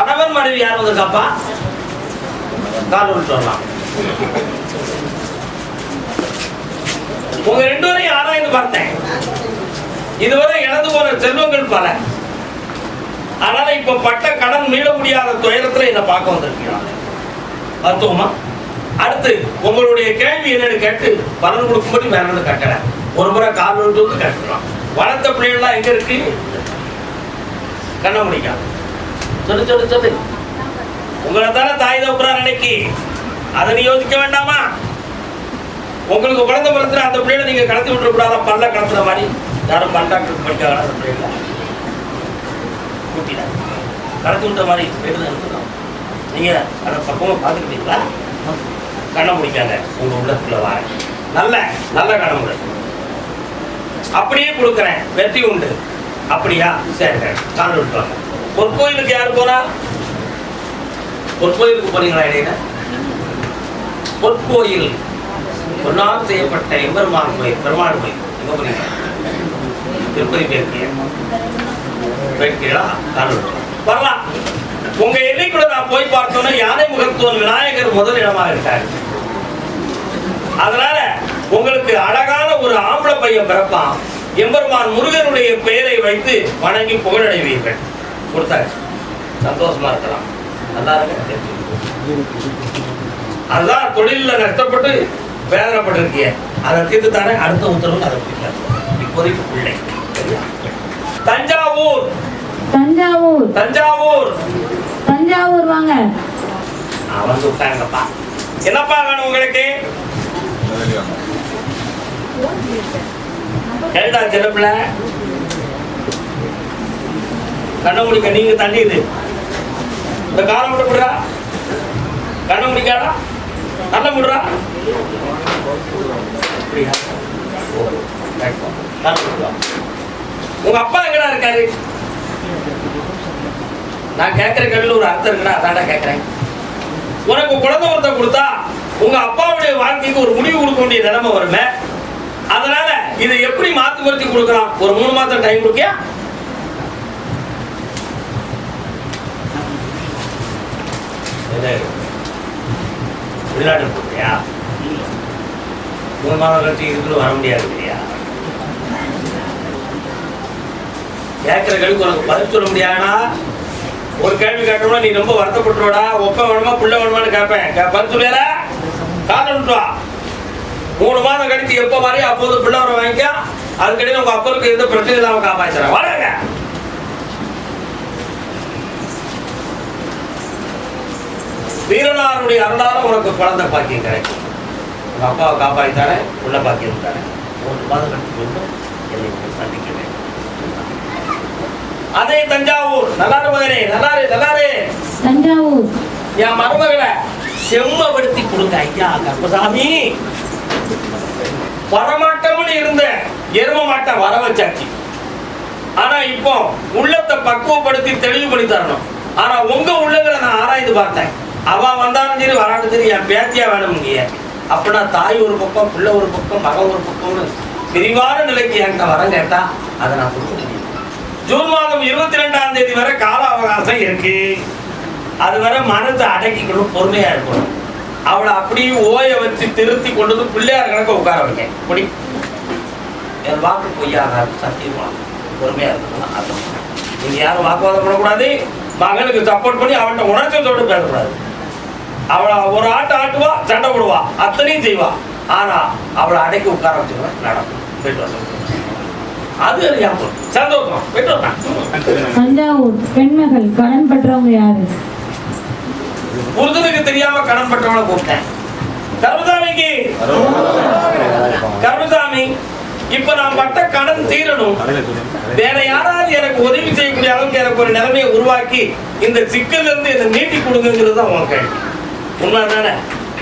கணவன் மனைவி யார் வந்திருக்காப்பா? கால் விட்டு வரலாம். உங்க ரெண்டு வரையும் ஆராய்ந்து பார்த்தேன். இதுவரை இழந்து போன செல்வங்கள் பல. அதனால இப்ப பட்ட கடன் மீள முடியாத துயரத்துல என்ன பார்க்க வந்திருக்கீங்க மருத்துவமா? அடுத்து உங்களுடைய கேள்வி என்னன்னு கேட்டு பலன் கொடுக்கும்படி வேற எதுவும் கட்டல ஒரு முறை கால் விட்டு வந்து கட்டலாம் வளர்த்த பிள்ளைகள்லாம் எங்க இருக்கு? கண்ண முடிக்காது சொல்லு சொல்லு சொல்லு. உங்களை தானே தாய் தப்புறார் அன்னைக்கு. அதை நீ யோசிக்க வேண்டாமா? உங்களுக்கு குழந்தை பிறந்த அந்த பிள்ளைகளை நீங்க கடத்தி விட்டுற கூடாதா? பல்ல கடத்துற மாதிரி. யாரும் பண்டாக்டர் படிக்காத அந்த பிள்ளைகளை? கூட்டிட. கடத்தி விட்ட மாதிரி போயிட்டு இருக்கணும் நீங்க அதை பக்கமும் பார்த்துக்கிட்டீங்களா? கண்ணை முடிக்காங்க உங்க உள்ளத்துக்குள்ள வாங்க நல்ல நல்ல கணமுறை அப்படியே கொடுக்குறேன். வெற்றி உண்டு. அப்படியா? சரி கால் விட்டுவாங்க பொற்கோயிலுக்கு யார் போனா பொற்கோயிலுக்கு போறீங்களா இடையில? பொற்கோயில். பொன்னால் செய்யப்பட்ட எம்பெருமான் கோயில் பெருமாள் கோயில். எங்க போறீங்க? திருப்பதி போயிருக்கீங்க. போயிருக்கீங்களா? வரலாம். உங்க எல்லைக்குள்ள நான் போய் பார்த்தோன்னா யானை முகத்துவன் விநாயகர் முதல் இடமா இருக்காரு. அதனால உங்களுக்கு அழகான ஒரு ஆம்பளை பையன் பிறப்பான். எம்பெருமான் முருகனுடைய பெயரை வைத்து வணங்கி புகழடைவீர்கள். கொடுத்தாரு சந்தோஷமா இருக்கலாம். நல்லா அதுதான் தொழில நஷ்டப்பட்டு வேதனைப்பட்டிருக்கீங்க அதை தீர்த்து தானே அடுத்த உத்தரவு அதை பிடிக்காது இப்போதைக்கு பிள்ளை? தஞ்சாவூர். தஞ்சாவூர். தஞ்சாவூர். தஞ்சாவூர் வாங்க. வந்து விட்டாங்கப்பா என்னப்பா வேணும் உங்களுக்கு? கேட்டா சின்னப்பிள்ள கண்ணை முடிக்க நீங்க தண்ணிது இந்த காலம் விட்டு விடுறா. கண்ணை முடிக்காடா நல்ல விடுறா அப்படியா? ஓ, உங்க அப்பா எங்கடா இருக்காரு? நான் கேட்கிற கேள்வியில் ஒரு அர்த்தம் இருக்குடா அதான்டா கேட்கிறேன் உனக்கு குழந்தை ஒருத்தன் கொடுத்தா உங்க அப்பாவுடைய வாழ்க்கைக்கு ஒரு முடிவு கொடுக்க வேண்டிய நிலைமை வருமே. அதனால இதை எப்படி மாத்தி மறுத்தி கொடுக்கலாம்? ஒரு மூணு மாதம் டைம் கொடுக்கியா? வெளிநாட்டு போறியா? மூணு மாதம் கழிச்சு இதுக்குள்ள வர முடியாது இல்லையா? கேட்கிற கேள்விக்கு உனக்கு பதில் சொல்ல முடியாதா ஒரு கேள்வி கேட்டோம்னா நீ ரொம்ப வருத்தப்பட்டுருவடா. ஒப்ப வேணுமா புள்ள வேணுமான்னு கேட்பேன். பதில் சொல்லியால காலம் விட்டு வா மூணு மாதம் கழித்து எப்போ வரையும் அப்போது பிள்ளை வர வாங்கிக்க. அதுக்கடையில் உங்க அப்பருக்கு எந்த பிரச்சனை இல்லாம காப்பாற்றுறேன் வரங்க வீரனாருடைய அருளால உனக்கு குழந்தை பாக்கியம் கிடைக்கும். உங்க அப்பாவை காப்பாற்றித்தானே உள்ள பாக்கியம் தானே? என்னை வந்து சந்திக்க வேண்டும். அதே தஞ்சாவூர். நல்லாரு மகனே நல்லாரு நல்லாரு. தஞ்சாவூர். என் மருமகளை செம்மப்படுத்தி கொடுங்க ஐயா கர்ப்பசாமி வரமாட்டோம்னு இருந்த எரும மாட்டை வர வச்சாச்சு. ஆனா இப்போ உள்ளத்தை பக்குவப்படுத்தி தெளிவு பண்ணி தரணும். ஆனா உங்க உள்ளங்களை நான் ஆராய்ந்து பார்த்தேன். அவன் வந்தாலும் சரி வராட்டும் சரி என் பேத்தியா வேணும்ங்க அப்படின்னா தாய் ஒரு பக்கம் பிள்ளை ஒரு பக்கம் மகன் ஒரு பக்கம்னு விரிவான நிலைக்கு என்கிட்ட வரம் கேட்டா அதை நான் கொடுக்க முடியும் ஜூன் மாதம் இருபத்தி ரெண்டாம் தேதி வரை கால அவகாசம் இருக்கு. அது வரை மனத்தை அடக்கிக்கணும் பொறுமையா இருக்கணும். அவளை அப்படியே ஓய வச்சு திருத்தி கொண்டு வந்து பிள்ளையார் கணக்க உட்கார வைக்கேன் முடி என் வாக்கு பொய்யாகாது சத்தியமா பொறுமையா இருக்கணும் அது நீங்க யாரும் வாக்குவாதம் பண்ணக்கூடாது. மகனுக்கு சப்போர்ட் பண்ணி அவன்கிட்ட உணர்ச்சத்தோடு பேசக்கூடாது. அவளை ஒரு ஆட்டு ஆட்டுவா சண்டை போடுவா அத்தனையும் செய்வா. ஆனா அவளை அடக்கி உட்கார வச்சுருவேன் நடக்கும். போயிட்டு அது ஞாபகம். சந்தோஷம். போயிட்டு வரலாம் தஞ்சாவூர் பெண்மகள் கடன் பற்றவங்க யாரு? புருஷனுக்கு தெரியாம கடன் பட்டவனை கூப்பிட்டேன். கருமசாமிக்கு கருமசாமி இப்ப நான் பட்ட கடன் தீரணும். வேற யாராவது எனக்கு உதவி செய்யக்கூடிய அளவுக்கு எனக்கு ஒரு நிலைமையை உருவாக்கி இந்த சிக்கல்ல இருந்து என்னை நீட்டி கொடுங்கிறது தான் உன் கேள்வி. உண்மை தானே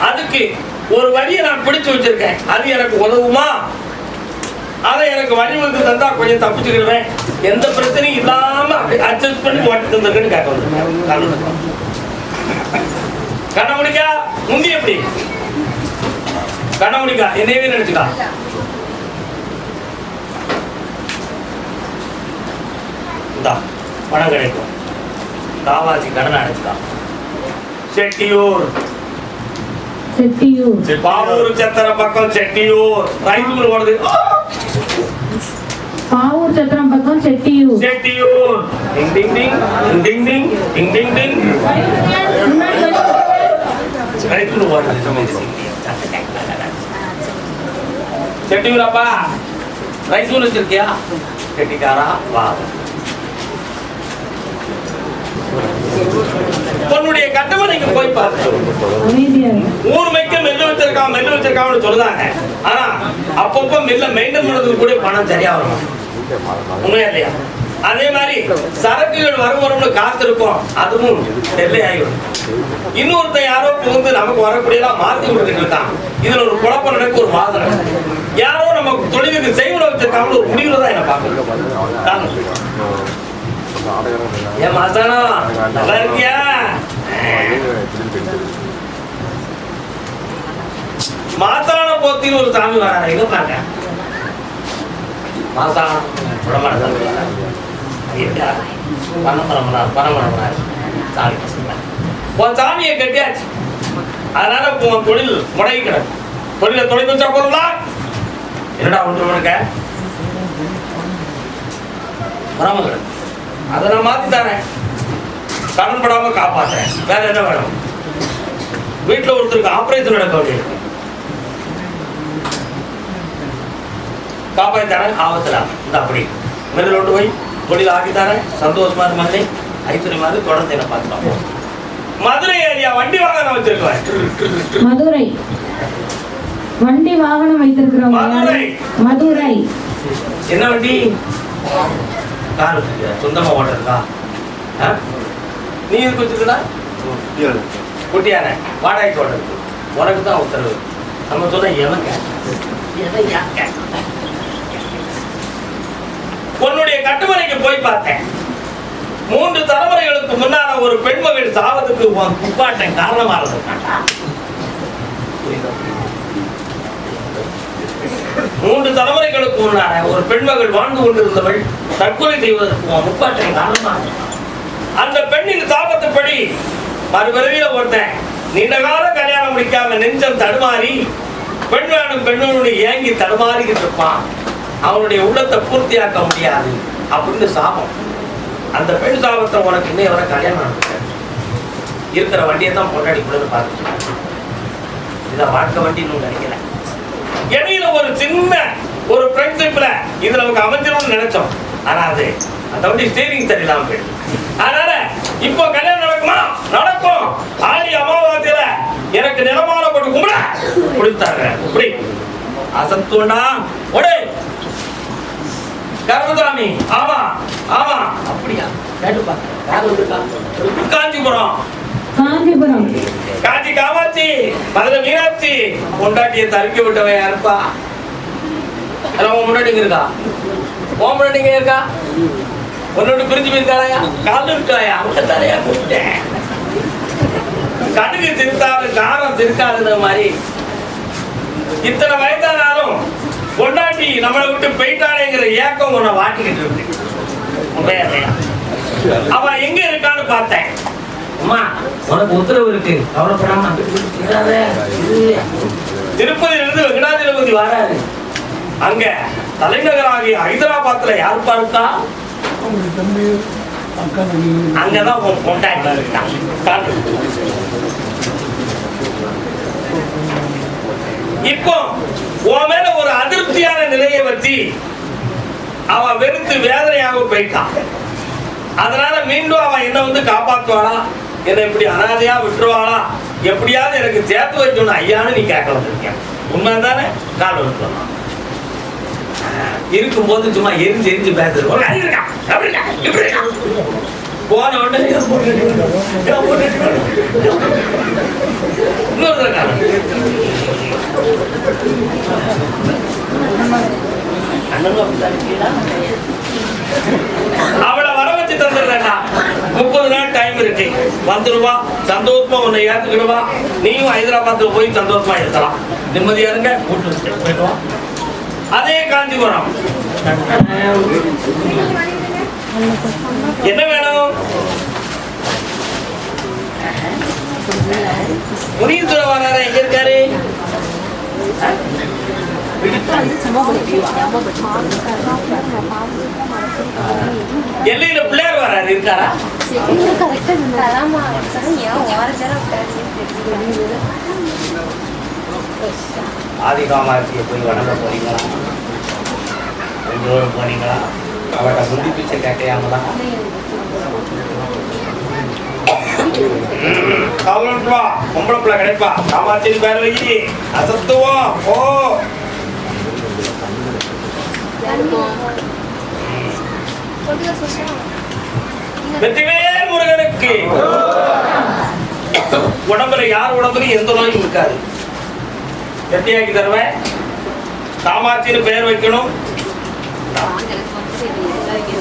அதுக்கு ஒரு வழியை நான் பிடிச்சு வச்சிருக்கேன். அது எனக்கு உதவுமா? அதை எனக்கு வழிவகுத்து தந்தா கொஞ்சம் தப்பிச்சுக்கிடுவேன். எந்த பிரச்சனையும் இல்லாம அட்ஜஸ்ட் பண்ணி ஓட்டி தந்திருக்குன்னு கேட்க வந்து முந்தி எப்படி? கண்ண என்னையவே நினைச்சுக்கா. இந்தா பணம் கிடைக்கும். காவாசி கடன் அடைச்சுக்கா. செட்டியூர். చెట్టియూర్ పావూరు చత్రం పక్కన చెట్టియూర్ రైతులు పడదు పావూరు చత్రం పక్కన చెట్టియూర్ చెట్టియూర్ డింగ్ డింగ్ డింగ్ డింగ్ డింగ్ డింగ్ డింగ్ రైతులు చెట్టియూరప్ప రైతులు చెట్టియా చెట్టికారా బాబు வா உன்னுடைய கட்டமனைக்கு போய் பார்த்து. ஊர் மைக்க மெல்லு வச்சிருக்கான் மெல்லு வச்சிருக்கான்னு சொல்லுதாங்க. ஆனா அப்பப்போ மெல்ல மெயின்டைன் பண்றதுக்கு கூட பணம் சரியா வரும் உண்மையா இல்லையா? அதே மாதிரி சரக்குகள் வரும் வரும்னு காத்திருக்கோம். அதுவும் டெல்லை ஆகிடும் இன்னொருத்தன் யாரோ புகுந்து நமக்கு வரக்கூடியதெல்லாம் மாத்தி கொடுத்துட்டு இருக்கான். இதுல ஒரு குழப்பம் நடக்கு ஒரு நடக்கு. யாரோ நம்ம தொழிலுக்கு செய்வன வச்சிருக்காங்கன்னு ஒரு முடிவுல தான் என்ன பார்க்கணும். ஏன் மாசானா நல்லா இருக்கியா? மாத்தான போத்தின்னு ஒரு சாமி வராங்க இருந்தாங்க மாசானம் உடம்பான சாமி வராங்க ஐயா, சாமி உன் சாமியை கட்டியாச்சு. அதனால உன் தொழில் முடங்கி கிடக்கு தொழில தொழில் வச்சா போதும்லாம் என்னடா ஒன்று இருக்க? வராம கிடக்கு. அதை நான் மாத்தி தரேன். கடன் படாம காப்பாத்துறேன். வேற என்ன வேணும்? வீட்டுல ஒருத்தருக்கு ஆபரேஷன் நடக்க வேண்டியிருக்கு காப்பாத்தி தரேன் ஆபத்துலாம் இந்த அப்படி மெல்ல கொண்டு போய் தொழில் ஆக்கி தரேன். சந்தோஷமா மாதிரி. ஐஸ்வர்ய மாதிரி தொடர்ந்து என்ன பார்த்துக்கலாம் மதுரை ஏரியா வண்டி வாகனம் வச்சிருக்கேன் மதுரை. வண்டி வாகனம் வைத்திருக்கிறவங்க யாரு? மதுரை. மதுரை. என்ன வண்டி? கார் வச்சிருக்கியா? சொந்தமா ஓடுறதா நீ எதுக்கு வச்சிருக்கா குட்டியானே. வாடகைக்கு ஓடுறது உனக்கு தான் உத்தரவு. நம்ம சொன்ன எவங்க? உன்னுடைய கட்டுமனைக்கு போய் பார்த்தேன். மூன்று தலைமுறைகளுக்கு முன்னால ஒரு பெண்மகள் சாவதுக்கு உன் துப்பாட்டன் காரணமா இருந்திருக்காண்டா? மூன்று தலைமுறைகளுக்கு முன்னால ஒரு பெண்மகள் வாழ்ந்து கொண்டிருந்தவள் தற்கொலை செய்வதற்கு உன் முப்பாட்டன் அந்த பெண்ணின் சாபத்துப்படி மறுபிறவியில ஒருத்தன் நீண்ட கால கல்யாணம் முடிக்காம நெஞ்சம் தடுமாறி பெண் வேணும் பெண்ணோடு ஏங்கி தடுமாறிக்கிட்டு இருப்பான். அவனுடைய உள்ளத்தை பூர்த்தியாக்க முடியாது அப்படின்னு சாபம். அந்த பெண் சாபத்தை உனக்கு இன்னும் வர கல்யாணம் இருக்கிற வண்டியை தான் பொண்டாடி கூட பார்த்து இதை வாழ்க்கை வண்டி இன்னும் நினைக்கல. இடையில ஒரு சின்ன ஒரு ஃப்ரெண்ட்ஷிப்ல இது நமக்கு அமைஞ்சிடும்னு நினைச்சோம். ஆனா அது அந்த வண்டி ஸ்டீரிங் சரியில்லாம போயிடுது அதனால இப்போ கல்யாணம் நடக்குமா? நடக்கும். ஆடி அமாவாசையில எனக்கு நிலமான போட்டு கும்பிட. கொடுத்தாங்க இப்படி அசத்துவண்டா. ஒடே. கர்மசாமி ஆமா ஆமா. அப்படியா? கேட்டு பாக்க யார் வந்திருக்கா? காஞ்சிபுரம். காஞ்சிபுரம். காஞ்சி காமாட்சி மதுரை மீனாட்சி. பொண்டாட்டியை தடுக்கி விட்டவன் யாருப்பா? முன்னாடி இருக்கா? உன் முன்னாடி இருக்கா? உன்னோட பிரிஞ்சு போயிருக்காளையா கலந்து விட்டாயா அவங்க தலையா கூப்பிட்டேன். கடுகு திருத்தாலும் காரம் திருக்காதுன்ற மாதிரி. இத்தனை வயதானாலும் பொண்டாட்டி நம்மளை விட்டு போயிட்டாளேங்கிற ஏக்கம் உன்னை வாட்டிக்கிட்டு இருக்கு. உண்மையா இல்லையா அவன் எங்க இருக்கான்னு பார்த்தேன். அம்மா உனக்கு உத்தரவு இருக்கு. கவலைப்படாம திருப்பதியிலிருந்து வெங்கடாதிபதி இருந்து வராரு. அங்க தலைநகராகிய ஹைதராபாத்ல யார் பார்த்தா அங்கதான் உன் இருக்கான். காட்டு. இப்போ உன் மேல ஒரு அதிருப்தியான நிலையை வச்சு அவ வெறுத்து வேதனையாக போயிட்டான் அதனால மீண்டும் அவன் என்ன வந்து காப்பாத்துவானா என்னை இப்படி அனாதையா விட்டுருவாளா? எப்படியாவது எனக்கு சேர்த்து வைக்கணும் ஐயான்னு நீ கேட்க வந்திருக்கேன் உண்மை தானே கால் விட்டுலாம் இருக்கும்போது சும்மா எரிஞ்சு எரிஞ்சு பேசுறது. ஒரு அறிவு இருக்கா? அப்படி இருக்கா? இப்படி இருக்கா? போன உடனே இன்னொரு அவளை வர வச்சு தந்துடுறா முப்பது நாள் டைம் இருக்கு. வந்துடுவா சந்தோஷமா உன்னை ஏத்துக்கிடுவா. நீயும் ஹைதராபாத்ல போய் சந்தோஷமா இருக்கலாம். நிம்மதியா இருங்க கூட்டு போயிடுவான் அதே காஞ்சிபுரம். என்ன வேணும்? முனீஸ்வர வாராரா எங்க இருக்காரு? எல்லையில பிள்ளையார் வராரு இருக்காரா? கரெக்டா ஆதிகாமாட்சியை போய் வணங்க போறீங்களா? ரெண்டு பேரும் போனீங்களா? அவட்ட முந்தி பிச்சை கேட்கையாமலா பொம்பளை பிள்ளை கிடைப்பா. காமாட்சியின் பேர் அசத்துவோம் ஓ வெற்றிவேல் முருகனுக்கு. உடம்புல யார் உடம்புலையும் எந்த நோயும் இருக்காது. வெற்றியாக்கி தருவேன் காமாட்சின்னு பெயர் வைக்கணும்.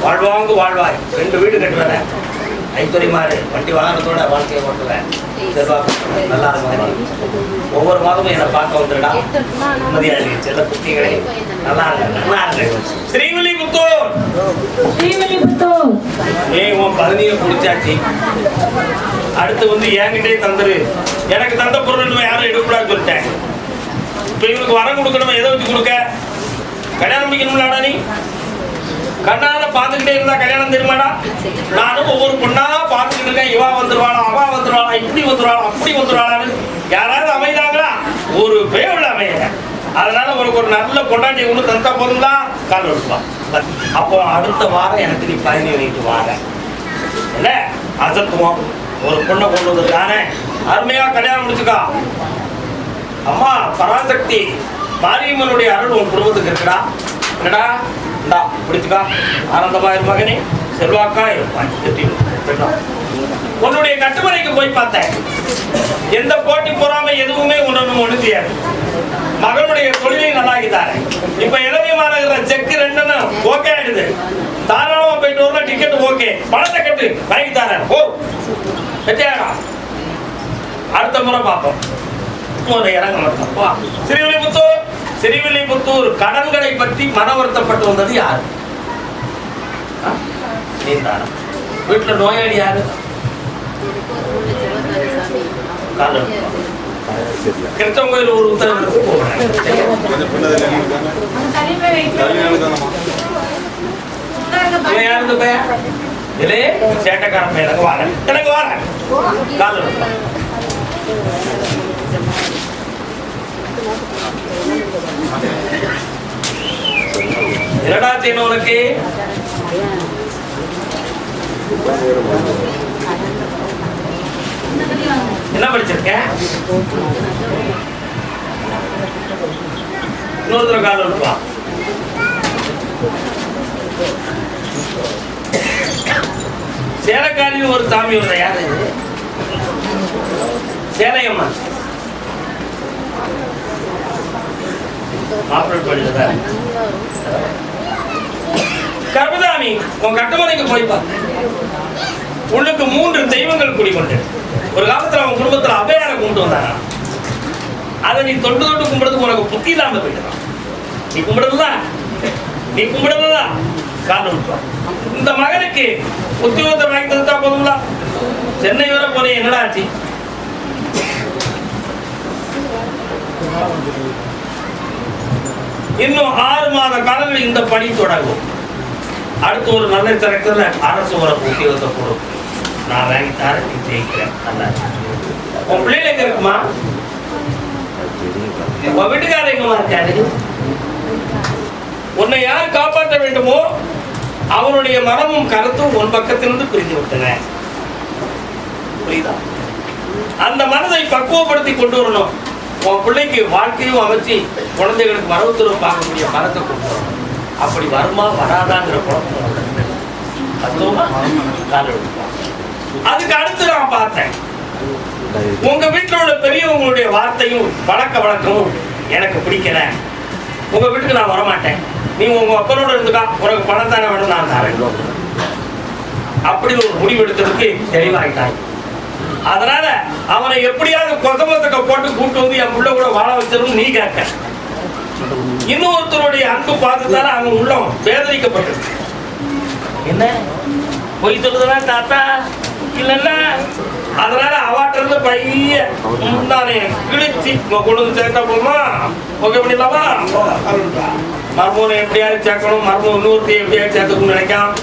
வாழ்வாங்கு வாழ்வாய். ரெண்டு வீடு கட்டுவேன். ஐத்துறை மாறு வண்டி வாகனத்தோட வாழ்க்கையை ஓட்டுவேன். செல்வாக்கு நல்லா இருக்கும் ஒவ்வொரு மாதமும் என்னை பார்க்க வந்துடா நிம்மதியா இருக்கு. செல்ல குட்டிகளே நல்லா இருக்கு. நல்லா இருக்கு. ஸ்ரீவில்லிபுத்தூர் ஸ்ரீவில்லிபுத்தூர். நீ உன் பதனியை குடிச்சாச்சு அடுத்து வந்து என்கிட்டே தந்துரு. எனக்கு தந்த பொருள் யாரும் எடுக்கக்கூடாதுன்னு சொல்லிட்டேன். இப்ப இவனுக்கு வரம் கொடுக்கணும்? எதை வச்சு கொடுக்க? கல்யாணம் முடிக்கணும்லாடா நீ. கண்ணால பார்த்துக்கிட்டே இருந்தா கல்யாணம் தெரியுமாடா? நானும் ஒவ்வொரு பொண்ணா பார்த்துக்கிட்டு இருக்கேன். இவா வந்துருவாளா அவா வந்துருவாளா இப்படி வந்துருவாளா அப்படி வந்துருவாளான்னு யாராவது அமைதாங்களா? ஒரு பேவில் அமையல. அதனால உனக்கு ஒரு நல்ல பொண்டாட்டி ஒன்று தந்தா போதுங்களா கால் எடுப்பான் அப்போ அடுத்த வாரம் எனக்கு நீ பயணி வைத்து வாங்க என்ன? அசத்துவம் ஒரு பொண்ணை கொண்டு வந்திருக்கானே. அருமையா கல்யாணம் முடிச்சுக்கா. அம்மா பராசக்தி. மாரியம்மனுடைய அருள் உன் குடும்பத்துக்கு இருக்குடா. என்னடா? இந்தா பிடிச்சுக்கா ஆனந்தமா மகனே. செல்வாக்கா இருப்பாய். உன்னுடைய கட்டுமனைக்கு போய் பார்த்தேன். எந்த போட்டி பொறாமை எதுவுமே உன்னொன்னு ஒண்ணு தெரியாது மகனுடைய தொழிலை நல்லாக்கிட்டாரு இப்ப இளமை மாநகர செக் ரெண்டுன்னு ஓகே ஆயிடுது. தாராளமா போயிட்டு வரல டிக்கெட் ஓகே பணத்தை கட்டு. வாங்கி தாரேன். ஓ வெற்றியாடா அடுத்த முறை பார்ப்போம். ஒரு இறங்க மட்டும். ஸ்ரீவில்லிபுத்தூர் ஸ்ரீவில்லிபுத்தூர் கடல்களை பற்றி மன வருத்தப்பட்டு வந்தது யாரு? வீட்டுல நோயாளி யாரு? காலு. கோயில் ஒரு உத்தரவு சேட்டக்காரன் யாரு பையன்? பையன். எனக்கு வாரேன் எனக்கு வாரேன் இரண்டாயிரத்தி ஐநூறுக்கு என்ன படிச்சிருக்க? இன்னொருத்தர கால இருப்பா எடுப்பா ஒரு சாமி வருதா யாரு? சேலையம்மா. கர்பதாமி கர்மதாமி உன் கட்டுமனைக்கு போய் பாரு. உள்ளுக்கு மூன்று தெய்வங்கள் குடிக்கொண்டு ஒரு காலத்துல அவன் குடும்பத்துல அபயார கும்பிட்டு வந்தான்? அதை நீ தொட்டு தொட்டு கும்பிடுறதுக்கு உனக்கு புத்தி இல்லாம போயிட்டான் நீ கும்பிடுறதா? நீ கும்பிடுறதா? காரணம் விட்டுவான் இந்த மகனுக்கு உத்தியோகத்தை வாங்கி தந்தா போதுங்களா சென்னை வர போனே என்னடா ஆச்சு? இன்னும் ஆறு மாத காலங்கள் இந்த பணி தொடங்கும். அடுத்து ஒரு நல்ல திறக்கல அரசு ஒரு உத்தியோகத்தை கொடுக்கும். நான் வாங்கி தரேன் நீ ஜெயிக்கிறேன். நல்லா உன் பிள்ளைகளுக்கு இருக்குமா? உன் வீட்டுக்காரர் எங்கம்மா இருக்காரு? உன்னை யார் காப்பாற்ற வேண்டுமோ அவனுடைய மனமும் கருத்தும் உன் பக்கத்திலிருந்து பிரிந்து விட்டன புரியுதா? அந்த மனதை பக்குவப்படுத்தி கொண்டு வரணும். உன் பிள்ளைக்கு வாழ்க்கையும் அமைச்சு குழந்தைகளுக்கு மரபுத்துவம் பார்க்கக்கூடிய மரத்தை கொண்டு அப்படி வருமா வராதாங்கிற குழப்பம் அதுக்கு அடுத்து நான் பார்த்தேன். உங்க வீட்டில் உள்ள பெரியவங்களுடைய வார்த்தையும் பழக்க வழக்கமும் எனக்கு பிடிக்கல. உங்க வீட்டுக்கு நான் வரமாட்டேன். நீ உங்க அப்பனோட இருந்துக்கா உனக்கு பணம் தானே வேணும் நான் தரேன். அப்படி ஒரு முடிவு எடுத்ததுக்கு அதனால அவனை எப்படியாவது கொசமத்துக்க போட்டு கூட்டு வந்து என் உள்ள கூட வாழ வச்சிடும் நீ கேட்க. இன்னொருத்தருடைய அன்பு பார்த்துதானே அவன் உள்ளம் வேதனைக்கப்பட்டது. என்ன? பொய் சொல்லுதுனா தாத்தா இல்லைன்னா? அதனால அவாட்ட இருந்து பைய முந்தானே கிழிச்சு கொழுந்து கொண்டு சேர்த்தா போமா ஓகே பண்ணிடலாமா? மர்மூனை எப்படியாவது சேர்க்கணும் மர்மம் இன்னொருத்தையும் எப்படியாவது சேர்த்துக்கணும்னு நினைக்கான்.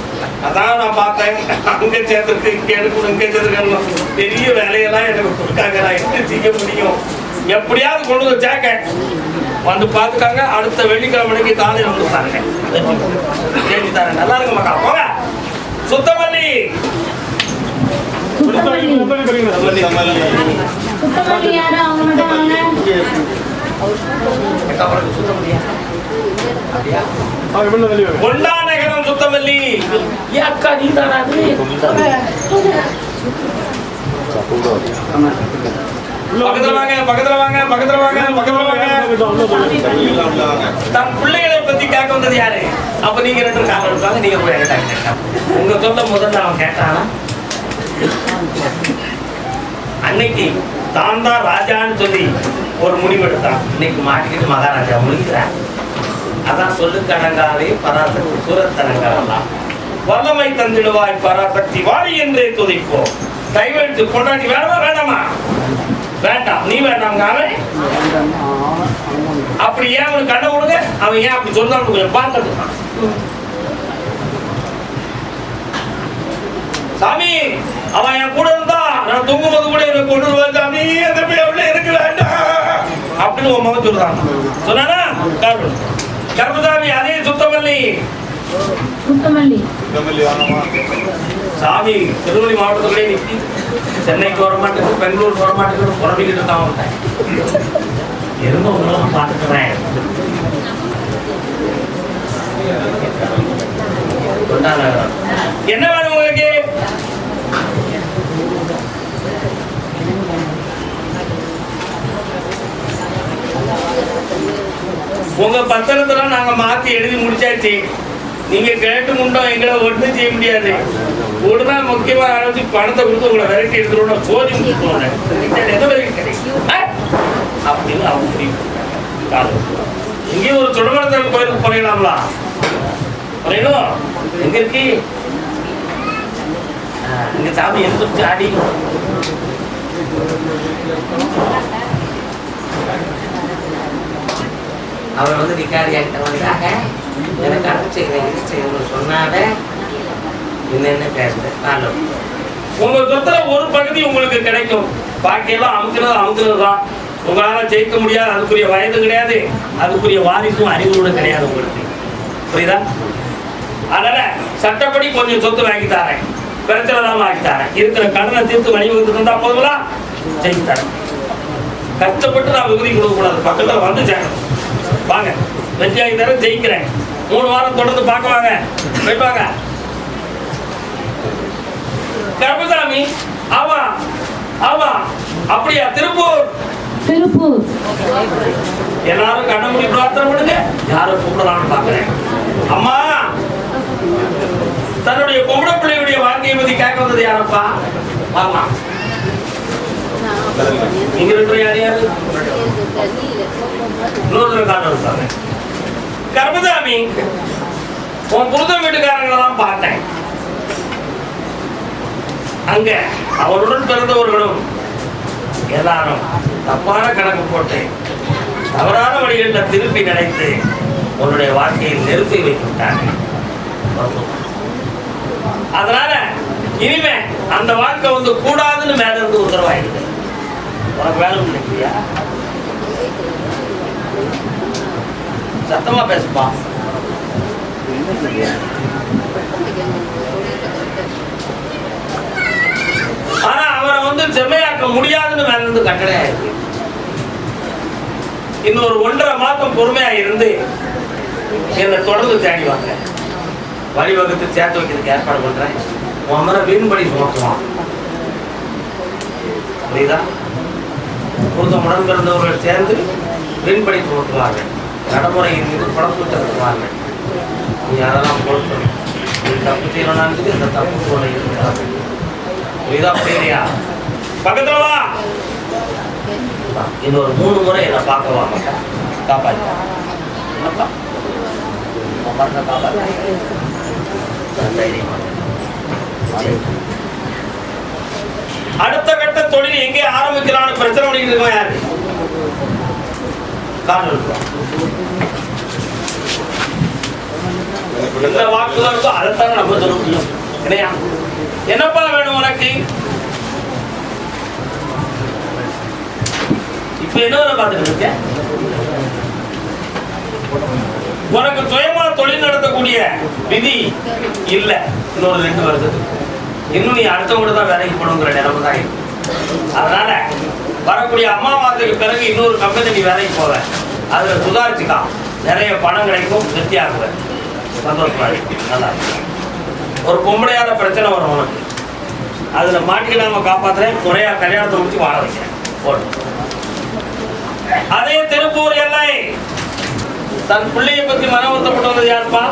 அதான் நான் பார்த்தேன். அங்க சேர்த்துருக்கு இங்க எடுக்கணும் இங்க சேர்த்துக்கணும் பெரிய வேலையெல்லாம் எனக்கு கொடுக்காங்க நான் எப்படி செய்ய முடியும்? எப்படியாவது கொண்டு வந்து வந்து பார்த்துக்காங்க. அடுத்த வெள்ளிக்கிழமைக்கு தானே வந்து பாருங்க. செஞ்சு தரேன். நல்லா இருக்க மக்கா போங்க. யாரு? அவங்க மட்டும் வாங்க. கொண்டா நகரம் சுத்தமல்லி. அக்கா நீ தானா அது பக்கத்துல வாங்க பக்கத்துல வாங்க பக்கத்துல வாங்க பக்கத்துல வாங்க. தன் பிள்ளைகளை பத்தி கேட்க வந்தது யாரு? அப்ப நீங்க ரெண்டு பேரும் கால் எடுப்பாங்க நீங்க போய் கேட்டாங்க உங்க சொல்ல முதல்ல அவன் கேட்டானா. அன்னைக்கு தான் தான் ராஜான்னு சொல்லி ஒரு முடிவு எடுத்தான் இன்னைக்கு மாட்டிக்கிட்டு மகாராஜா முடிக்கிறான் அதான் சொல்லு கடங்காலே பராசக்தி சூரத்தனங்காலாம் வல்லமை தந்திடுவாய் பராசக்தி வாரி என்றே துதிப்போம். கைவெழுத்து கொண்டாடி வேணாமா வேண்டாமா வேண்டாம் நீ வேண்டாம் அவன் அப்படி ஏன் அவனுக்கு கண்ணை விடுங்க? அவன் ஏன் அப்படி சொன்னான்னு கொஞ்சம் பார்த்தது சாமி அவன் என் கூட இருந்தா நான் தூங்கும்போது கூட எனக்கு கொண்டு வருவேன் சாமி அந்த பிள்ளை எனக்கு வேண்டாம். அப்படின்னு உன் மகன் சொல்றான். சொன்னானா? கர்மசாமி அதே சுத்தமல்லி. சுத்தமல்லி. சாமி திருவள்ளி மாவட்டத்திலே நிற்கி சென்னைக்கு வர மாட்டேங்குது பெங்களூர் வர மாட்டேங்குது புறம்பிக்கிட்டு தான் வந்தேன் இருந்த உங்களும் பார்த்துக்கிறேன் என்ன வேணும் உங்களுக்கு? உங்க பத்திரத்துல நாங்க மாத்தி எழுதி முடிச்சாச்சு. நீங்க கேட்டு முண்டோம் எங்களை ஒன்றும் செய்ய முடியாது. உடனே முக்கியமா ஆரம்பிச்சு பணத்தை கொடுத்து உங்களை விரட்டி எடுத்துருவோம் சோதி அப்படின்னு அவங்க முடிவு. இங்கேயும் ஒரு சுடமரத்தில் கோயிலுக்கு போறீங்களாம்லா? குறையணும் எங்க இருக்கு? இங்க சாமி எடுத்து ஆடி? அவர் வந்து விகாரியாகிட்ட வந்தாங்க. எனக்கு அனுப்பிச்சு செய்யணும் சொன்னாங்க. என்னென்ன பேசுறேன் காலோ உங்க சொத்துல ஒரு பகுதி உங்களுக்கு கிடைக்கும். பாக்கியெல்லாம் அமுக்கிறது அமுக்கிறது தான் உங்களால ஜெயிக்க முடியாது. அதுக்குரிய வயது கிடையாது. அதுக்குரிய வாரிசும் அறிவுகளும் கிடையாது உங்களுக்கு. புரியுதா? அதனால சட்டப்படி கொஞ்சம் சொத்து வாங்கி தரேன். பிரச்சனை தான் வாங்கி தரேன். இருக்கிற கடனை தீர்த்து வழிவகுத்து தந்தா போதுங்களா? ஜெயிச்சு தரேன். கஷ்டப்பட்டு நான் விகுதி கொடுக்கக்கூடாது. பக்கத்தில் வந்து சேரணும். வாங்க. வெற்றியாகி தரேன் ஜெயிக்கிறேன். மூணு வாரம் தொடர்ந்து பார்க்க வாங்க. வாங்க கருப்பசாமி ஆமா ஆமா அப்படியா திருப்பூர். திருப்பூர். எல்லாரும் கண்ண மூடி பிரார்த்தனை பண்ணுங்க. யாரும் கூப்பிடலாம்னு பாக்குறேன் அம்மா தன்னுடைய பொம்பளை பிள்ளையுடைய வாழ்க்கையை பத்தி கேட்க வந்தது யாரப்பா? ஆமா நீங்க இருக்கிற யார் யாரு? இன்னொரு காரணம் இருக்காங்க உன் புருத வீட்டுக்காரங்களெல்லாம் பார்த்தேன். அங்க அவருடன் பிறந்தவர்களும் எல்லாரும் தப்பான கணக்கு போட்டு தவறான வழிகளில் திருப்பி நினைத்து உன்னுடைய வாழ்க்கையை நிறுத்தி வைத்து விட்டாங்க அதனால இனிமே அந்த வாழ்க்கை வந்து கூடாதுன்னு மேல இருந்து உத்தரவாயிடுது. உனக்கு வேலை இல்லையா? சத்தமா பேசுப்பா. ஆனா அவரை வந்து செம்மையாக்க முடியாதுன்னு மேல இருந்து கட்டளை இன்னொரு ஒன்றரை மாதம் பொறுமையா இருந்து என்னை தொடர்ந்து தேடி வாங்க. வழிவகுத்து சேர்த்து வைக்கிறதுக்கு ஏற்பாடு பண்றேன். உன் அமர வீண்படி சுமத்துவான். புரியுதா? குருதமுடன் பிறந்தவர்கள் சேர்ந்து வீண்படி சுமத்துவார்கள். நடைமுறையின் மீது படம் தருவார்கள் நீ அதெல்லாம் பொறுக்கணும் நீ தப்பு செய்யணும்னு இந்த தப்பு போல இருக்கிறார்கள் புரியுதா புரியலையா பக்கத்துல வா! இன்னொரு மூணு முறை என்னை பார்க்க வா மக்கா. காப்பாத்து. அடுத்த கட்ட தொழில் எங்கே ஆரம்பிக்கலாம்னு பிரச்சனை பண்ணிட்டு இருக்கோம் யாரு? காரணம் எந்த வாக்குதான் இருக்கோ அதைத்தான் நம்ம சொல்ல முடியும் இல்லையா என்னப்பா வேணும் உனக்கு இப்ப என்ன பார்த்துட்டு இருக்க உனக்கு சுயமா தொழில் நடத்தக்கூடிய விதி இல்ல இன்னொரு ரெண்டு வருஷத்துக்கு இன்னும் நீ அடுத்தவங்க தான் வேலைக்கு போகணுங்கிற நிலைமை தான் அதனால வரக்கூடிய அமாவாசைக்கு பிறகு இன்னொரு கம்பெனி நீ வேலைக்கு போவேன் அதில் சுதாரிச்சுக்கலாம் நிறைய பணம் கிடைக்கும் திருப்தியாகுவேன் சந்தோஷமா நல்லா ஒரு பொம்பளையால பிரச்சனை வரும் உனக்கு. அதில் மாட்டிக்கிடாம காப்பாற்றுறேன் குறையா கல்யாணத்தை முடிச்சு வாழ வைக்கிறேன் போட்டு அதே திருப்பூர் எல்லை. தன் பிள்ளையை பற்றி மன வருத்தப்பட்டு வந்தது யாருப்பா?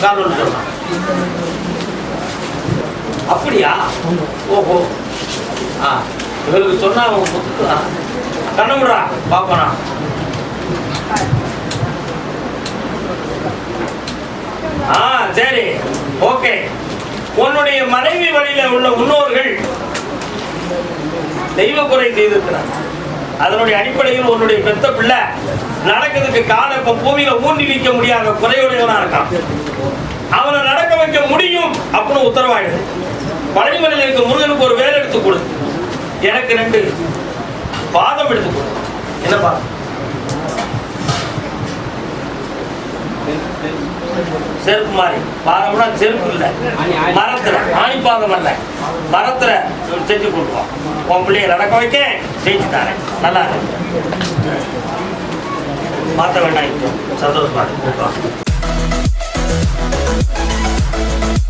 காரணம் சொன்னான் அப்படியா? ஓஹோ. ஆ. இவருக்கு சொன்னா அவன் புத்துக்கலாம் கண்ணமுடா பாப்பனா ஆ சரி. ஓகே. உன்னுடைய மனைவி வழியில உள்ள முன்னோர்கள் தெய்வ குறை செய்திருக்கிறார் அதனுடைய அடிப்படையில் உன்னுடைய பெத்த பிள்ளை நடக்கிறதுக்கு காலை இப்ப பூமியில ஊண்டி நிற்க முடியாத குறையுடையவனா இருக்கான். அவனை நடக்க வைக்க முடியும் அப்படின்னு உத்தரவாயிடு. பழனிமலையில் இருக்க முருகனுக்கு ஒரு வேலை எடுத்து கொடு. எனக்கு ரெண்டு பாதம் எடுத்து கொடு என்ன பாதம் செருப்பு மாதிரி பாதம்னா செருப்பு இல்லை. மரத்துல. ஆணி பாதம் அல்ல. மரத்துல செஞ்சு கொடுப்போம் உன் பிள்ளைய நடக்க வைக்க செஞ்சு தரேன். நல்லா இருக்கு. மாற்ற வேண்டாம் சந்தோஷமா இருக்கு.